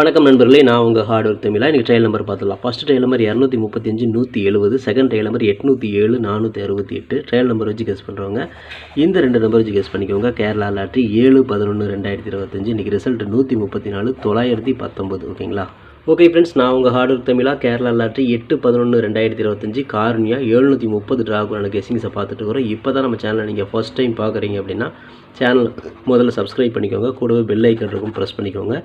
வணக்கம் நண்பர்களே நான் உங்கள் ஹார்ட் ஒர்க் தமிழா இன்றைக்கி ட்ரையல் நம்பர் பார்த்துடலாம். ஃபஸ்ட் ட்ரையல் நம்பர் இரநூத்தி முப்பத்தஞ்சு நூற்றி எழுபது செகண்ட் ட்ரையல் நம்பர் எட்நூற்றி ஏழு நானூற்றி அறுபத்தி எட்டு. ட்ரையல் நம்பர் வச்சு கெஸ் பண்ணுறவங்க இந்த ரெண்டு நம்பர் வச்சு கெஸ் பண்ணிக்கோங்க. கேரளா லாட்ரி ஏழு பதினொன்று ரெண்டாயிரத்தி இருபத்தஞ்சு இன்றைக்கி ரிசல்ட் நூற்றி முப்பத்தி நாலு தொள்ளாயிரத்தி பத்தொம்பது ஓகேங்களா ஓகே ஃப்ரெண்ட்ஸ் நான் உங்கள் ஹார்ட் ஒர்க் தமிழா கேரளா லாட்ரி எட்டு பதினொன்று ரெண்டாயிரத்தி இருபத்தஞ்சு கார்னியா எழுநூற்றி முப்பது ட்ராகுலான கெஸிங்ஸை பார்த்துட்டு இருக்கிறோம். இப்போ தான் நம்ம சேனலை நீங்கள் ஃபஸ்ட் டைம் பார்க்குறீங்க அப்படின்னா சேனல் முதல்ல சப்ஸ்கிரைப் பண்ணிக்கோங்க. கூடவே பெல் ஐக்கன் இருக்கும் ப்ரெஸ் பண்ணிக்கோங்க.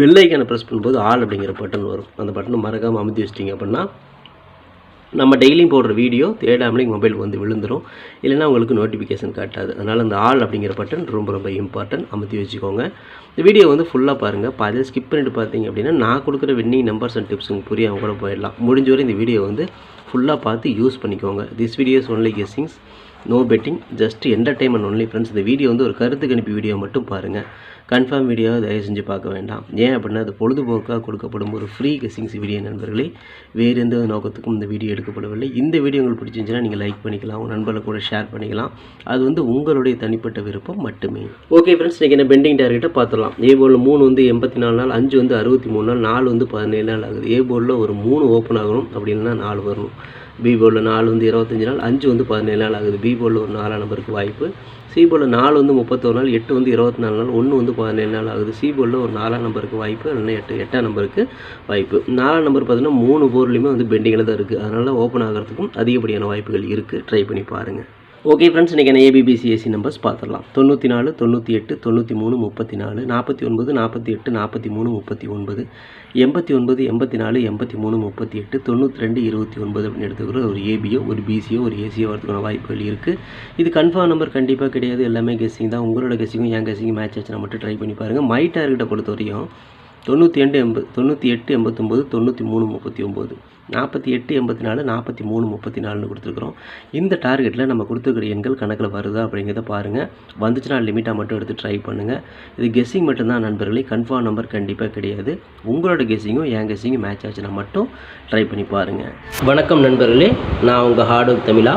பெல் ஐக்கனை ப்ரெஸ் பண்ணும்போது ஆல் அப்படிங்கிற பட்டன் வரும். அந்த பட்டனை மறக்காமல் அமுத்தி வச்சிட்டிங்க அப்படின்னா நம்ம டெய்லியும் போடுற வீடியோ தேடாமலே மொபைலுக்கு வந்து விழுந்துரும். இல்லைன்னா உங்களுக்கு நோட்டிஃபிகேஷன் காட்டாது. அதனால் அந்த ஆள் அப்படிங்கிற பட்டன் ரொம்ப ரொம்ப இம்பார்ட்டன்ட் அமுத்தி வச்சுக்கோங்க. இந்த வீடியோ வந்து ஃபுல்லாக பாருங்கள் பாதி ஸ்கிப் பண்ணிட்டு பார்த்தீங்க அப்படின்னா நான் கொடுக்குற வின்னிங் நம்பர்ஸ் அண்ட் டிப்ஸ் உங்களுக்கு புரியாமல் கூட போயிடலாம். முடிஞ்ச வரை இந்த வீடியோ வந்து ஃபுல்லாக பார்த்து யூஸ் பண்ணிக்கோங்க. This videos only guessings no betting just entertainment only friends இந்த வீடியோ வந்து ஒரு கருத்து கணிப்பு வீடியோ மட்டும் பாருங்கள் கன்ஃபார்ம் வீடியோ தயவு செஞ்சு பார்க்க வேண்டாம். ஏன் அப்படின்னா அது பொழுதுபோக்காக கொடுக்கப்படும் ஒரு ஃப்ரீ கெஸ்ஸிங்ஸ் வீடியோ நண்பர்களே. வேறு எந்த நோக்கத்துக்கும் இந்த வீடியோ எடுக்கப்படவில்லை. இந்த வீடியோ உங்களுக்கு பிடிச்சிருந்துச்சுன்னா நீங்கள் லைக் பண்ணிக்கலாம். உங்கள் நண்பர்களை கூட ஷேர் பண்ணிக்கலாம். அது வந்து உங்களுடைய தனிப்பட்ட விருப்பம் மட்டுமே. ஓகே ஃப்ரெண்ட்ஸ் இன்றைக்கி என்ன பெண்டிங் டார்கெட்டை பார்த்துடலாம். ஏ போர்டில் மூணு வந்து எண்பத்தி நாலு நாள் அஞ்சு வந்து அறுபத்தி மூணு நாள் நாலு வந்து பதினேழு நாள் ஆகுது. ஏ போர்டில் ஒரு மூணு ஓப்பன் ஆகணும். அப்படி இல்லைன்னா நாலு வரணும். பி போர்டில் நாலு வந்து இருபத்தஞ்சி நாள் அஞ்சு வந்து பதினேழு நாள் ஆகுது. பி போர்டில் ஒரு நாலாம் நம்பருக்கு வாய்ப்பு. சி போர்டில் நாலு வந்து முப்பத்தொரு நாள் எட்டு வந்து இருபத்தி நாலு நாள் ஒன்று வந்து பதினேழு நாள் ஆகுது. சி போர்டில் ஒரு நாலாம் நம்பருக்கு வாய்ப்பு இல்லைன்னா எட்டு எட்டாம் நம்பருக்கு வாய்ப்பு. நாலாம் நம்பர் பார்த்தீங்கன்னா மூணு போர்ட்லேயுமே வந்து பெண்டிங்கில் தான் இருக்குது அதனால் ஓப்பன் ஆகிறதுக்கும் அதிகப்படியான வாய்ப்புகள் இருக்குது ட்ரை பண்ணி பாருங்கள் ஓகே ஃப்ரெண்ட்ஸ் இன்றைக்கி என்ன ஏபிபிசிஎஸ்சி நம்பர்ஸ் பார்த்துடலாம் தொண்ணூற்றி நாலு தொண்ணூற்றி எட்டு தொண்ணூற்றி மூணு முப்பத்தி நாலு நாற்பத்தி ஒன்பது நாற்பத்தி எட்டு நாற்பத்தி மூணு முப்பத்தி ஒன்பது எண்பத்தி ஒன்பது எண்பத்தி நாலு எண்பத்தி மூணு முப்பத்தி எட்டு தொண்ணூற்றி ரெண்டு இருபத்தி ஒன்பது அப்படின்னு எடுத்துக்கிற ஒரு ஏபியோ ஒரு பிசியோ ஒரு ஏசியோ வரதுக்கான வாய்ப்புகள் இருக்குது இது கன்ஃபார்ம் நம்பர் கண்டிப்பாக கிடையாது. எல்லாமே கெஸ்ஸிங் தான். உங்களோட கெஸ்ஸிங்கும் என் கெஸ்ஸிங்கும் மேட்ச் ஆச்சுன்னா மட்டும் ட்ரை பண்ணி பாருங்கள் மை டார்கெட்டை பொறுத்த வரையும் தொண்ணூற்றி ரெண்டு எண்பது தொண்ணூற்றி எட்டு எண்பத்தொம்போது தொண்ணூற்றி மூணு முப்பத்தி ஒம்பது நாற்பத்தி எட்டு எண்பத்தி நாலு நாற்பத்தி மூணு முப்பத்தி நாலுன்னு கொடுத்துருக்குறோம். இந்த டார்கெட்டில் நம்ம கொடுத்துருக்குற எண்கள் கணக்கில் வருதா அப்படிங்கிறத பாருங்கள் வந்துச்சுன்னா லிமிட்டாக மட்டும் எடுத்து ட்ரை பண்ணுங்கள் இது கெஸ்ஸிங் மட்டும்தான் நண்பர்களே. கன்ஃபார்ம் நம்பர் கண்டிப்பாக கிடையாது. உங்களோட கெஸ்ஸிங்கும் என் கெஸ்ஸிங்கும் மேட்ச் ஆச்சுன்னா மட்டும் ட்ரை பண்ணி பாருங்கள் வணக்கம் நண்பர்களே. நான் உங்கள் ஹார்ட் ஒர்க் தமிழா.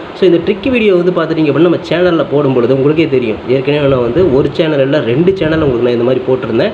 ஸோ இந்த ட்ரிக் வீடியோ வந்து பார்த்துட்டிங்க அப்படின்னா நம்ம சேனலில் போடும்பொழுது உங்களுக்கே தெரியும். ஏற்கனவே நான் வந்து ஒரு சேனல் இல்லை ரெண்டு சேனல் உங்களுக்கு நான் இந்த மாதிரி போட்டிருந்தேன்.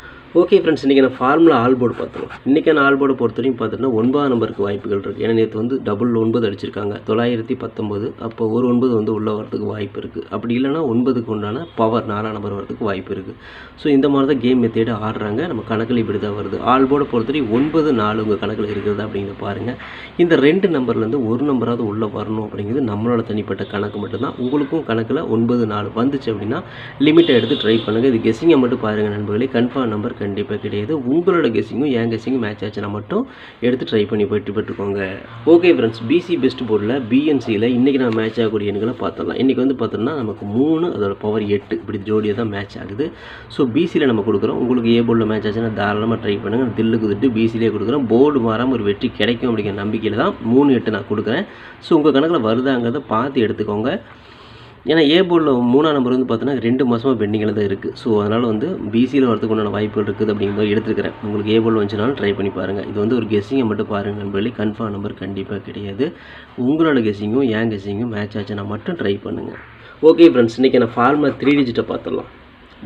ஓகே ஃப்ரெண்ட்ஸ் இன்றைக்கி நான் ஃபார்முலா ஆல் போர்டு பார்த்தோம். இன்றைக்கான ஆல் போர்டு பொறுத்த வரைக்கும் பார்த்தீங்கன்னா ஒன்பதாம் நம்பருக்கு வாய்ப்புகள் இருக்குது ஏன்னா நேற்று வந்து டபுள் ஒன்பது அடிச்சிருக்காங்க. தொள்ளாயிரத்தி பத்தொம்போது அப்போ ஒரு ஒன்பது வந்து உள்ளே வரதுக்கு வாய்ப்பு இருக்குது அப்படி இல்லைன்னா ஒன்பதுக்கு உண்டான பவர் நாலாம் நம்பர் வரதுக்கு வாய்ப்பு இருக்குது ஸோ இந்த மாதிரி தான் கேம் மெத்தேடு ஆடுறாங்க. நம்ம கணக்கில் இப்படி தான் வருது. ஆல் போர்டு பொறுத்தவரைக்கும் ஒன்பது நாலு உங்கள் கணக்கில் இருக்கிறது அப்படிங்கிற பாருங்கள் இந்த ரெண்டு நம்பர்லேருந்து ஒரு நம்பராவது உள்ளே வரணும் அப்படிங்கிறது நம்மளோட தனிப்பட்ட கணக்கு மட்டும்தான். உங்களுக்கும் கணக்கில் ஒன்பது நாலு வந்துச்சு அப்படின்னா லிமிட்டை எடுத்து ட்ரை பண்ணுங்கள் இது கெஸ்ஸிங்கை மட்டும் பாருங்கள் நண்பர்களே. கன்ஃபார்ம் நம்பர் கண்டிப்பாக கிடையாது. உங்களோட கெஸிங்கும் என் கெஸிங்கும் மேட்ச் ஆச்சுன்னா மட்டும் எடுத்து ட்ரை பண்ணி போயிட்டு பெற்றுக்கோங்க ஓகே ஃப்ரெண்ட்ஸ் பிசி பெஸ்ட் போர்டில் பிஎன்சியில் இன்றைக்கி நான் மேட்ச் ஆகக்கூடிய எண்களை பார்த்துடலாம். இன்றைக்கி வந்து பார்த்தோம்னா நமக்கு மூணு அதோட பவர் எட்டு இப்படி ஜோடியாக தான் மேட்ச் ஆகுது. ஸோ பிசியில் நம்ம கொடுக்குறோம். உங்களுக்கு ஏ போர்டில் மேட்ச் ஆச்சுன்னா தாராளமாக ட்ரை பண்ணுங்கள் தில்லு குதிட்டு பிசிலே கொடுக்குறோம். போர்டு மாறாமல் ஒரு வெற்றி கிடைக்கும் அப்படிங்கிற நம்பிக்கையில் தான் மூணு எட்டு நான் கொடுக்குறேன். ஸோ உங்கள் கணக்கில் வருதாங்கிறத பார்த்து எடுத்துக்கோங்க. ஏன்னா ஏ போர்டில் மூணாம் நம்பர் வந்து பார்த்தீங்கன்னா ரெண்டு மாதமாக பெண்டிங்கில் தான் இருக்குது ஸோ அதனால் வந்து பிசியில் வரதுக்கு உண்டான வாய்ப்புகள் இருக்குது அப்படிங்கிறத எடுத்துக்கிறேன் உங்களுக்கு ஏ போர்டில் வந்துச்சுனாலும் ட்ரை பண்ணி பாருங்கள் இது வந்து ஒரு கெஸ்ஸிங்கை மட்டும் பாருங்கள் நண்பர்களே. கன்ஃபார்ம் நம்பர் கண்டிப்பாக கிடையாது. உங்களோட கெஸ்ஸிங்கும் ஏன் கெஸ்ஸிங்கும் மேட்ச் ஆச்சுன்னா மட்டும் ட்ரை பண்ணுங்கள் ஓகே ஃப்ரெண்ட்ஸ் இன்றைக்கி நான் ஃபார்மில் த்ரீ டிஜிட்டை பார்த்துடலாம்.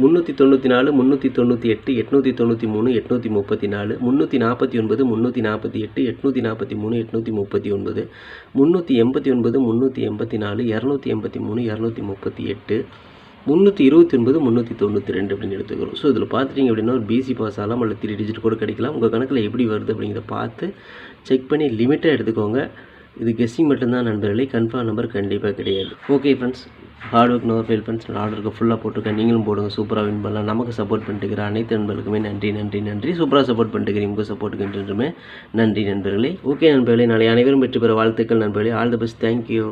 முந்நூற்றி தொண்ணூற்றி நாலு முந்நூற்றி தொண்ணூற்றி எட்டு எட்நூற்றி தொண்ணூற்றி மூணு எட்நூற்றி முப்பத்தி நாலு முந்நூற்றி நாற்பத்தி ஒன்பது முந்நூற்றி நாற்பத்தி எட்டு எட்நூற்றி நாற்பத்தி மூணு எட்நூற்றி முப்பத்தி ஒன்பது முந்நூற்றி எண்பத்தி ஒன்பது முந்நூற்றி எண்பத்தி நாலு இரநூத்தி எண்பத்தி மூணு இரநூத்தி முப்பத்தி எட்டு முந்நூற்றி இருபத்தி ஒன்பது முந்நூற்றி தொண்ணூற்றி ரெண்டு அப்படின்னு எடுத்துக்கிறோம். ஸோ இதில் பார்த்துட்டிங்க அப்படின்னா ஒரு பிசி பாஸ் ஆகலாம் அல்ல த்ரீ டிஜிட் கூட கிடைக்கலாம். உங்கள் கணக்கில் எப்படி வருது அப்படிங்கிறத பார்த்து செக் பண்ணி லிமிட்டாக எடுத்துக்கோங்க. இது கெஸ்ஸிங் மட்டும்தான் நண்பர்களே. கன்ஃபார்ம் நம்பர் கண்டிப்பாக கிடையாது. Okay friends hard work no fail friends ஆர்டருக்கு ஃபுல்லாக போட்டிருக்கேன். நீங்களும் போடுங்க. சூப்பராக வின் பண்ணலாம். நமக்கு சப்போர்ட் பண்ணிட்டுக்கிற அனைத்து நண்பர்களுக்குமே நன்றி நன்றி நன்றி. சூப்பராக சப்போர்ட் பண்ணிட்டுக்கிறீங்க உங்கள் சப்போர்ட்டுக்கு என்றுமே நன்றி நண்பர்களே. ஓகே நண்பர்களே நாளை அனைவரும் வெற்றி பெற வாழ்த்துக்கள் நண்பர்களே. All the best thank you